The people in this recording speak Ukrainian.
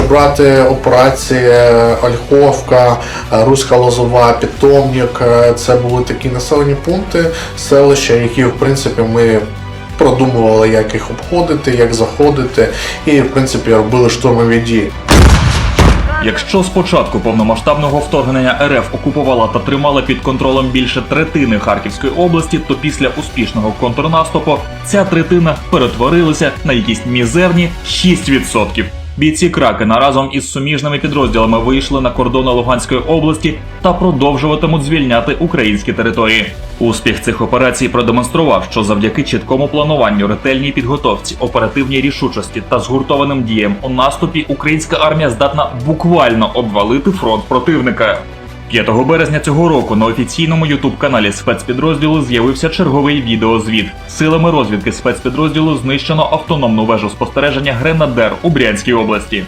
брати операції Ольховка, е, Руська Лозова, Питомник, е, це були такі населені пункти, селища, які в принципі ми продумували, як їх обходити, як заходити, і в принципі робили штурмові дії. Якщо спочатку повномасштабного вторгнення РФ окупувала та тримала під контролем більше третини Харківської області, то після успішного контрнаступу ця третина перетворилася на якісь мізерні 6%. Бійці Кракена разом із суміжними підрозділами вийшли на кордони Луганської області та продовжуватимуть звільняти українські території. Успіх цих операцій продемонстрував, що завдяки чіткому плануванню, ретельній підготовці, оперативній рішучості та згуртованим діям у наступі українська армія здатна буквально обвалити фронт противника. 5 березня цього року на офіційному ютуб-каналі спецпідрозділу з'явився черговий відеозвіт. Силами розвідки спецпідрозділу знищено автономну вежу спостереження Гренадер у Брянській області.